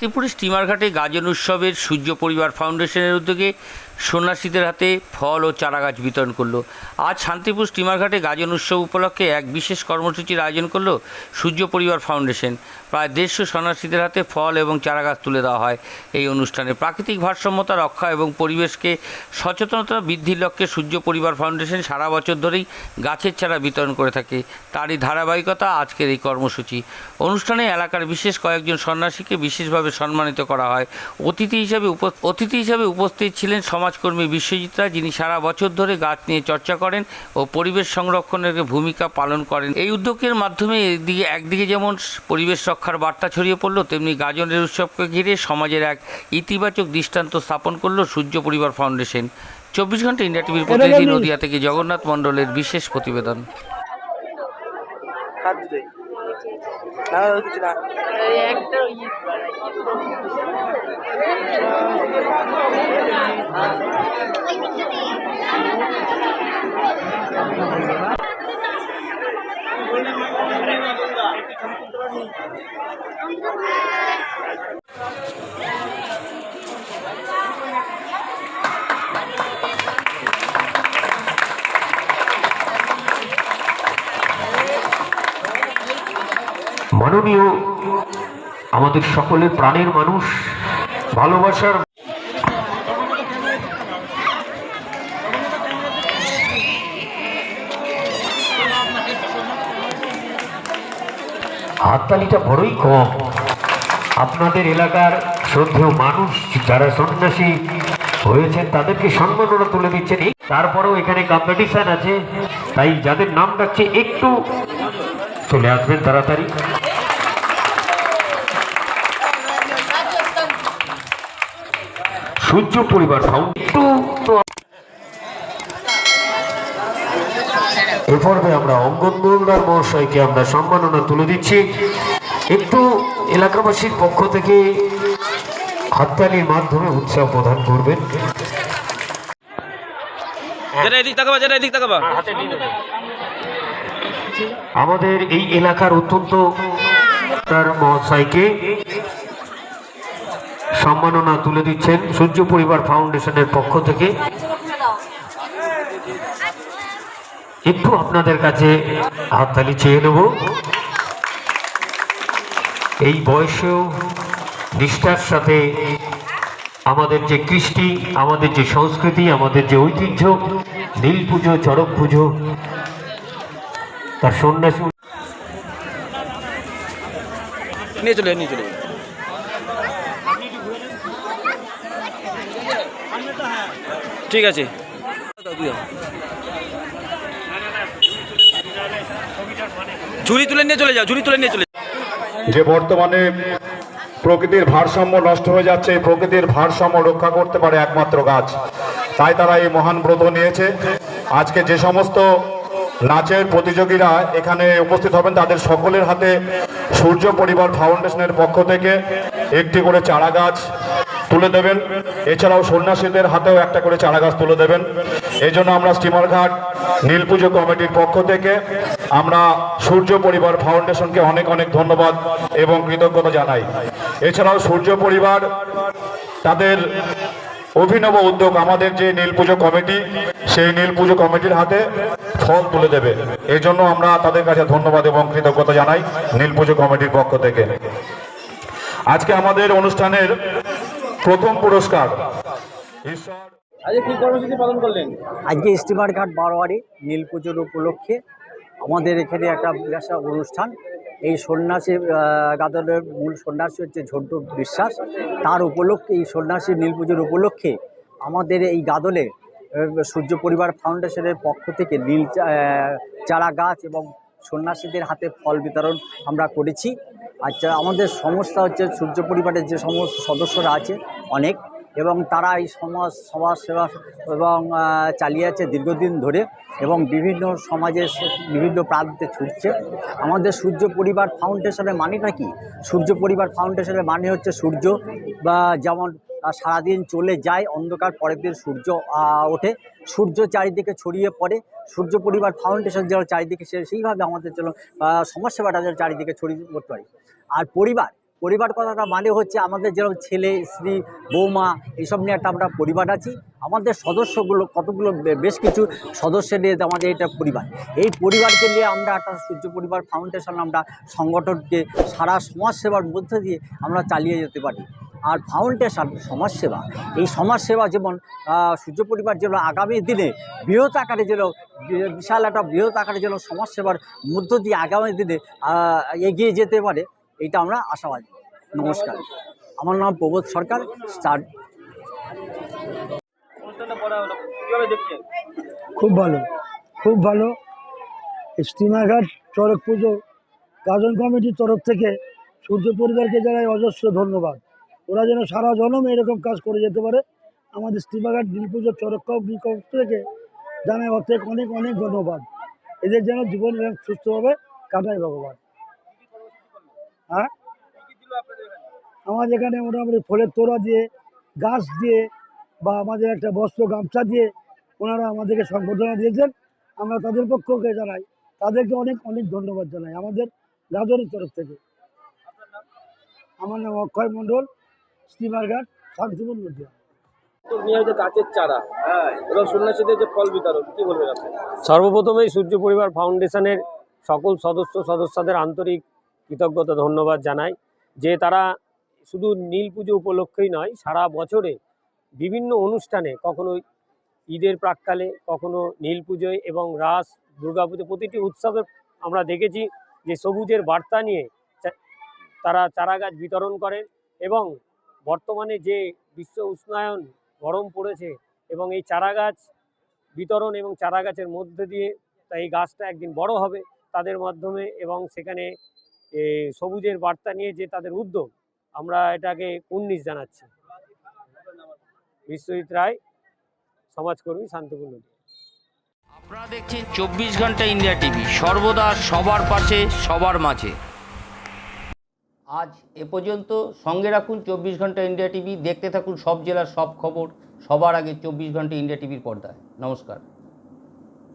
ত্রিপুরা স্টিমারঘাটে গাজন উৎসবের সূর্য পরিবার ফাউন্ডেশনের উদ্যোগে সন্ন্যাসীদের হাতে ফল ও চারাগাছ বিতরণ করল। আজ শান্তিপুর স্টিমারঘাটে গাজন উৎসব উপলক্ষে এক বিশেষ কর্মসূচির আয়োজন করল সূর্য পরিবার ফাউন্ডেশন। প্রায় দেড়শো সন্ন্যাসীদের হাতে ফল এবং চারাগাছ তুলে দেওয়া হয়। এই অনুষ্ঠানে প্রাকৃতিক ভারসাম্যতা, রক্ষা এবং পরিবেশকে সচেতনতা বৃদ্ধির লক্ষ্যে সূর্য পরিবার ফাউন্ডেশন সারা বছর ধরেই গাছের চারা বিতরণ করে থাকে। তারই ধারাবাহিকতা আজকের এই কর্মসূচি। অনুষ্ঠানে এলাকার বিশেষ কয়েকজন সন্ন্যাসীকে বিশেষভাবে সম্মানিত করা হয়। অতিথি হিসাবে অতিথি হিসাবে উপস্থিত ছিলেন সমাজকর্মী বিশ্বজিৎ রায় যিনি সারা বছর ধরে গাছ নিয়ে চর্চা করেন ও পরিবেশ সংরক্ষণের ভূমিকা পালন করেন। এই উদ্যোগের মাধ্যমে এদিকে একদিকে যেমন পরিবেশ রক্ষার বার্তা ছড়িয়ে পড়ল তেমনি গাজনের উৎসবকে ঘিরে সমাজের এক ইতিবাচক দৃষ্টান্ত স্থাপন করল সূর্য পরিবার ফাউন্ডেশন। চব্বিশ ঘণ্টা ইন্ডিয়া টিভির প্রতিনিধি নদিয়া থেকে জগন্নাথ মণ্ডলের বিশেষ প্রতিবেদন। হাত দিতে না না, কিছু না। মাননীয় আমাদের সকলের প্রাণের মানুষ, ভালোবাসার হাততালিটা বড়ই কম। আপনাদের এলাকার শ্রদ্ধেয় মানুষ যারা সন্ন্যাসী হয়েছেন, তাদেরকে সম্মাননা তুলে দিচ্ছেন। তারপরেও এখানে কম্পিটিশন আছে, তাই যাদের নাম ডাকছে, একটু চলে আসবেন তাড়াতাড়ি। সূর্য পরিবার ফাউন্ড এ পর্বে আমরা অঙ্গন মহাশয়কে আমরা সম্মাননা তুলে দিচ্ছি। একটু এলাকাবাসীর পক্ষ থেকে হাততালির মাধ্যমে উৎসাহ প্রদান করবেন। আমাদের এই এলাকার অত্যন্ত তার মহাশয়কে সম্মাননা তুলে দিচ্ছেন সূর্য পরিবার ফাউন্ডেশনের পক্ষ থেকে। একটু আপনাদের কাছে হাততালি চেয়ে নেব। এই বয়সেও নিষ্ঠার সাথে আমাদের যে কৃষ্টি, আমাদের যে সংস্কৃতি, আমাদের যে ঐতিহ্য, নীল পুজো চড়ক পুজো, তার সন্ন্যাসী নিয়ে চলে নিয়ে চলে। ঠিক আছে। ঝুড়ি তুলে নিয়ে চলে যাও, ঝুড়ি তুলে নিয়ে চলে। যে বর্তমানে প্রকৃতির ভারসাম্য নষ্ট হয়ে যাচ্ছে প্রকৃতির ভারসাম্য রক্ষা করতে পারে একমাত্র গাছ। তাই তারা এই মহান ব্রত নিয়েছে। আজকে যে সমস্ত নাচের প্রতিযোগীরা এখানে উপস্থিত হবেন। তাদের সকলের হাতে সূর্য পরিবার ফাউন্ডেশনের পক্ষ থেকে একটি করে চারা গাছ তুলে দেবেন। এছাড়াও সন্ন্যাসীদের হাতেও একটা করে চারা গাছ তুলে দেবেন। এই জন্য আমরা স্টিমার ঘাট নীল পুজো কমিটির পক্ষ থেকে আমরা সূর্য পরিবার ফাউন্ডেশনকে অনেক অনেক ধন্যবাদ এবং কৃতজ্ঞতা জানাই। এছাড়াও সূর্য পরিবার তাদের অভিনব উদ্যোগ আমাদের যে নীল পুজো কমিটি সেই নীল পুজো কমিটির হাতে ফল তুলে দেবে। এই জন্য আমরা তাদের কাছে ধন্যবাদ এবং কৃতজ্ঞতা জানাই নীল পুজো কমিটির পক্ষ থেকে। আজকে আমাদের অনুষ্ঠানের প্রথম পুরস্কার ঈশ্বর আজকে কি কর্মসূচি পালন করলেন? আজকে স্টিমার ঘাট বারোয়ারি নীল পুজোর উপলক্ষে আমাদের এখানে একটা অনুষ্ঠান। এই সন্ন্যাসী গাদলের মূল সন্ন্যাসী হচ্ছে ঝন্টু বিশ্বাস। তার উপলক্ষে, এই সন্ন্যাসী নীল পুজোর উপলক্ষে আমাদের এই গাদলে সূর্য পরিবার ফাউন্ডেশনের পক্ষ থেকে নীল চারা গাছ এবং সন্ন্যাসীদের হাতে ফল বিতরণ আমরা করেছি। আচ্ছা আমাদের সমস্যা হচ্ছে সূর্য পরিবারের যে সমস্ত সদস্যরা আছে, অনেক। এবং তারা এই সমাজ সমাজ সেবা এবং চালিয়ে আছে দীর্ঘদিন ধরে এবং বিভিন্ন সমাজের বিভিন্ন প্রান্তে ছুটছে। আমাদের সূর্য পরিবার ফাউন্ডেশনের মানেটা কি? সূর্য পরিবার ফাউন্ডেশনের মানে হচ্ছে সূর্য বা যেমন সারাদিন চলে যায়, অন্ধকার পরের দিন সূর্য ওঠে। সূর্য চারিদিকে ছড়িয়ে পড়ে। সূর্য পরিবার ফাউন্ডেশন যেন চারিদিকে সেইভাবে আমাদের জন্য সমাজসেবাটা যেন চারিদিকে ছড়িয়ে পড়তে পারে। আর পরিবার পরিবার কথাটা মানে হচ্ছে আমাদের যেরকম ছেলে, স্ত্রী, বৌমা এইসব নিয়ে একটা আমরা পরিবার আছি। আমাদের সদস্যগুলো কতগুলো বেশ কিছু সদস্য নিয়ে আমাদের এটা পরিবার। এই পরিবারকে নিয়ে আমরা একটা সূর্য পরিবার ফাউন্ডেশন আমরা সংগঠনকে সারা সমাজসেবার মধ্যে দিয়ে আমরা চালিয়ে যেতে পারি। আর ফাউন্ডেশন সমাজসেবা, এই সমাজসেবা যেমন সূর্য পরিবার যেন আগামী দিনে বৃহৎ আকারে যেন, বিশাল একটা বৃহৎ আকারে যেন সমাজসেবার মধ্য দিয়ে আগামী দিনে এগিয়ে যেতে পারে এইটা আমরা আশাবাদী। নমস্কার। আমার নাম প্রবোধ সরকার, স্টার। খুব ভালো খুব ভালো। স্টিমাঘাট চড়ক পুজো, গাজন কমিটির তরফ থেকে সূর্য পরিবারকে জানাই অজস্র ধন্যবাদ। ওরা যেন সারা জনম এরকম কাজ করে যেতে পারে। আমাদের স্টিমাঘাট নীল পুজোর চড়ক থেকে জানাই অর্থে অনেক অনেক ধন্যবাদ। এদের যেন জীবন সুস্থভাবে কাটায় ভগবান। হ্যাঁ? আমাদের এখানে মোটামুটি ফলের তোড়া দিয়ে, গাছ দিয়ে বা আমাদের একটা বস্ত্র গামছা দিয়ে ওনারা আমাদেরকে সংবর্ধনা দিয়েছেন। আমরা তাদের পক্ষকে জানাই, তাদেরকে অনেক অনেক ধন্যবাদ জানাই আমাদের গাজরের তরফ থেকে। আমার নাম অক্ষয় মণ্ডল স্টিমারঘাট শান্তিপুর নদিয়া। সর্বপ্রথমেই সূর্য পরিবার ফাউন্ডেশনের সকল সদস্য সদস্যদের আন্তরিক কৃতজ্ঞতা, ধন্যবাদ জানাই যে তারা শুধু নীল পুজো উপলক্ষেই নয়, সারা বছরে বিভিন্ন অনুষ্ঠানে, কখনো ঈদের প্রাককালে, কখনো নীল পুজোয় এবং রাস, দুর্গাপুজো প্রতিটি উৎসবে আমরা দেখেছি যে সবুজের বার্তা নিয়ে তারা চারাগাছ বিতরণ করেন এবং বর্তমানে যে বিশ্ব উষ্ণায়ন গরম পড়েছে এবং এই চারাগাছ বিতরণ এবং চারা গাছের মধ্যে দিয়ে তা এই গাছটা একদিন বড় হবে তাদের মাধ্যমে এবং সেখানে সবুজের বার্তা নিয়ে যে তাদের উদ্যোগ আমরা এটাকে উন্নিশ জানাচ্ছি। বিশ্বজিৎ রায় সমাজকর্মী শান্তিপূর্ণ আপনারা দেখছেন চব্বিশ ঘণ্টা ইন্ডিয়া টিভি সর্বদা সবার পাশে সবার মাঝে। আজ এ পর্যন্ত সঙ্গে রাখুন চব্বিশ ঘণ্টা ইন্ডিয়া টিভি দেখতে থাকুন সব জেলার সব খবর সবার আগে চব্বিশ ঘণ্টা ইন্ডিয়া টিভির পর্দায়। নমস্কার।